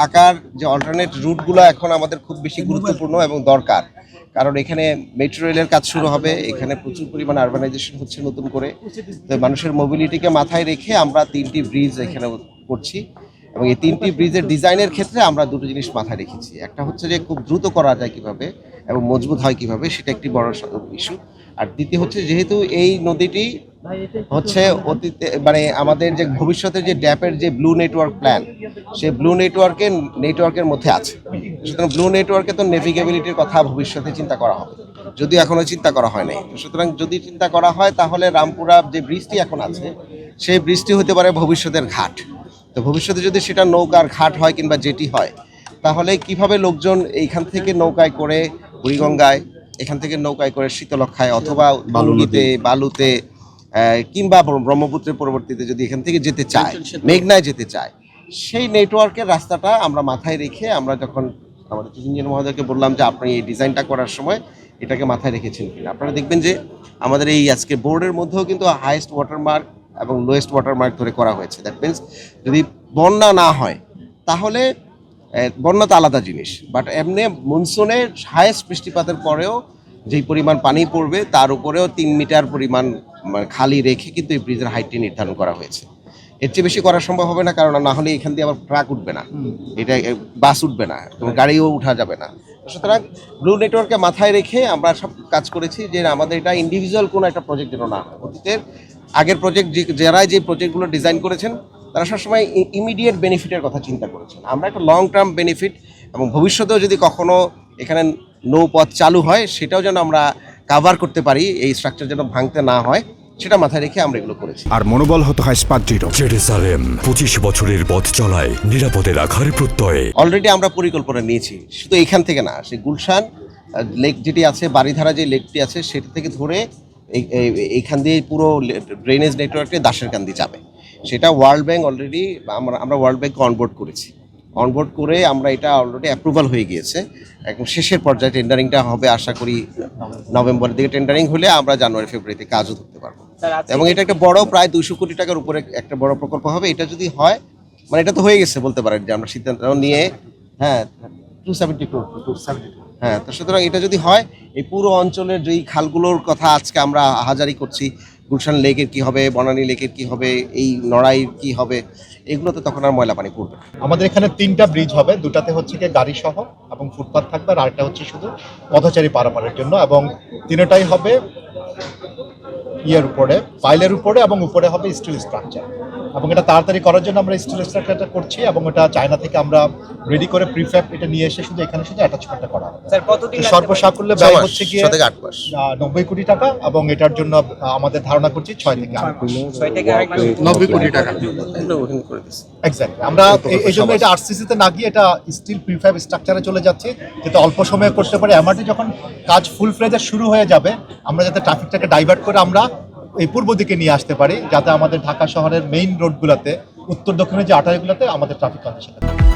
ঢাকার যে অল্টারনেট রুটগুলো এখন আমাদের খুব বেশি গুরুত্বপূর্ণ এবং দরকার। কারণ এখানে মেট্রো রেলের কাজ শুরু হবে, এখানে প্রচুর পরিমাণ আরবানাইজেশন হচ্ছে নতুন করে। তো মানুষের মোবিলিটিকে মাথায় রেখে আমরা তিনটি ব্রিজ এখানে করছি এবং এই তিনটি ব্রিজের ডিজাইনের ক্ষেত্রে আমরা দুটো জিনিস মাথায় রেখেছি। একটা হচ্ছে যে খুব দ্রুত করা যায় কীভাবে এবং মজবুত হয় কীভাবে, সেটা একটি বড় ইস্যু আর দ্বিতীয় হচ্ছে যেহেতু এই নদীটি হচ্ছে অতীতে মানে আমাদের যে ভবিষ্যতের যে ড্যাপের যে ব্লু নেটওয়ার্ক প্ল্যান সেই ব্লু নেটওয়ার্কের নেটওয়ার্কের মধ্যে আছে। সুতরাং ব্লু নেটওয়ার্কে তো নেভিগেবিলিটির কথা ভবিষ্যতে চিন্তা করা হবে। যদি এখনও চিন্তা করা হয় নাই। সুতরাং যদি চিন্তা করা হয়, তাহলে রামপুরা যে ব্রিজটি এখন আছে, সেই ব্রিজটি হতে পারে ভবিষ্যতের ঘাট। তো ভবিষ্যতে যদি সেটা নৌকার ঘাট হয় কিংবা জেটি হয়, তাহলে কীভাবে লোকজন এইখান থেকে নৌকায় করে বুড়িগঙ্গায় এখান থেকে নৌকায় করে শীতলক্ষায় অথবা বালুতে বালুতে কিংবা ব্র- ব্রহ্মপুত্রের পরবর্তীতে যদি এখান থেকে যেতে চায় মেঘনায় যেতে চায় সেই নেটওয়ার্কের রাস্তাটা আমরা মাথায় রেখে আমরা যখন আমাদের ইঞ্জিনিয়ার মহোদয়কে বললাম যে আপনি এই ডিজাইনটা করার সময় এটাকে মাথায় রেখেছেন কিনা। আপনারা দেখবেন যে আমাদের এই আজকে বোর্ডের মধ্যেও কিন্তু হাইয়েস্ট ওয়াটারমার্ক এবং লোয়েস্ট ওয়াটারমার্ক ধরে করা হয়েছে। দ্যাট মিনস যদি বন্যা না হয় তাহলে বন্যা তো আলাদা জিনিস। বাট এমনি মনসুনে হায়েস্ট বৃষ্টিপাতের পরেও যেই পরিমাণ পানি পড়বে তার উপরেও তিন মিটার পরিমাণ খালি রেখে কিন্তু এই ব্রিজের হাইটটি নির্ধারণ করা হয়েছে। এর চেয়ে বেশি করা সম্ভব হবে না কারণ না হলে এখান দিয়ে আবার ট্রাক উঠবে না। এটা বাস উঠবে না এবং গাড়িও উঠা যাবে না। সুতরাং ব্লু নেটওয়ার্ককে মাথায় রেখে আমরা সব কাজ করেছি যে আমাদের এটা ইন্ডিভিজুয়াল কোনো একটা প্রজেক্ট যেন না অতীতের আগের প্রজেক্ট যে যারা যে প্রজেক্টগুলো ডিজাইন করেছেন তারা সবসময় ইমিডিয়েট বেনিফিটের কথা চিন্তা করেছেন। আমরা একটা লং টার্ম বেনিফিট এবং ভবিষ্যতেও যদি কখনো এখানে নৌপথ চালু হয় সেটাও যেন আমরা কাভার করতে পারি এই স্ট্রাকচার যেন ভাঙতে না হয় সেটা মাথায় রেখে আমরা এগুলো করেছি। আর মনোবল হতে হয় স্পাট দৃঢ় জেরুসালেম পঁচিশ বছরের পথ চলায় নিরাপদে রাখার প্রত্যয়ে। অলরেডি আমরা পরিকল্পনা নিয়েছি শুধু এখান থেকে না সে গুলশান লেক যেটি আছে বাড়িধারা যে লেকটি আছে সেটা থেকে ধরে এই- এই- এইখান দিয়ে পুরো ড্রেনেজ নেটওয়ার্কে দাসের কান্দি যাবে। সেটা ওয়ার্ল্ড ব্যাংক অলরেডি আমরা আমরা ওয়ার্ল্ড ব্যাংককে অনবোর্ড করেছি। অনবোর্ড করে আমরা এটা অলরেডি অ্যাপ্রুভাল হয়ে গিয়েছে। একদম শেষের পর্যায়ে টেন্ডারিংটা হবে আশা করি নভেম্বরের দিকে টেন্ডারিং হলে আমরা জানুয়ারি ফেব্রুয়ারিতে কাজও ধরতে পারব। এবং এটা একটা বড় প্রায় দুইশো কোটি টাকার উপরে একটা বড় প্রকল্প হবে। এটা যদি হয় মানে এটা তো হয়ে গেছে বলতে পারেন যে আমরা সিদ্ধান্ত নিয়ে হ্যাঁ টু সেভেন্টি টু হ্যাঁ তো সুতরাং এটা যদি হয় এই পুরো অঞ্চলের যেই খালগুলোর কথা আজকে আমরা হাজারি করছি গুলশান লেকের কি হবে, বনানী লেকের কি হবে, এই নড়াইয়ের কি হবে, এগুলোতে তখন আর ময়লা পানি পড়বে আমাদের এখানে তিনটা ব্রিজ হবে, দুটাতে হচ্ছে কি গাড়ি সহ এবং ফুটপাথ থাকবে আর আরেকটা হচ্ছে শুধু পথচারী পারাপারের জন্য এবং তিনটাই হবে ইয়ের উপরে, পাইলের উপরে এবং উপরে হবে স্টিল স্ট্রাকচার এবং এটা তাড়াতাড়ি করার জন্য আমরা স্টিল স্ট্রাকচারটা করছি এবং এটা চায়না থেকে আমরা রেডি করে প্রিফ্যাব এটা নিয়ে এসে শুধু এখানে শুধু অ্যাটাচমেন্টটা করা হবে। স্যার কতদিন সর্বসাকুল্যে ব্যয় হচ্ছে গিয়ে নব্বই কোটি টাকা এবং এটার জন্য আমাদের ধারণা করছি ছয় থেকে? ছয় থেকে। নব্বই কোটি টাকা। এক্স্যাক্টলি আমরা এই- জন্য এটা আরসিসিতে না গিয়ে এটা স্টিল প্রিফাইব স্ট্রাকচারে চলে যাচ্ছে যাতে অল্প সময়ে করতে পারে। এমআরটি যখন কাজ ফুল ফ্লেজে শুরু হয়ে যাবে আমরা যাতে ট্রাফিকটাকে ডাইভার্ট করে আমরা এই পূর্ব দিকে নিয়ে আসতে পারি, যাতে আমাদের ঢাকা শহরের মেইন রোডগুলোতে উত্তর দক্ষিণের যে আটারিগুলোতে আমাদের ট্রাফিক কন্ডিশন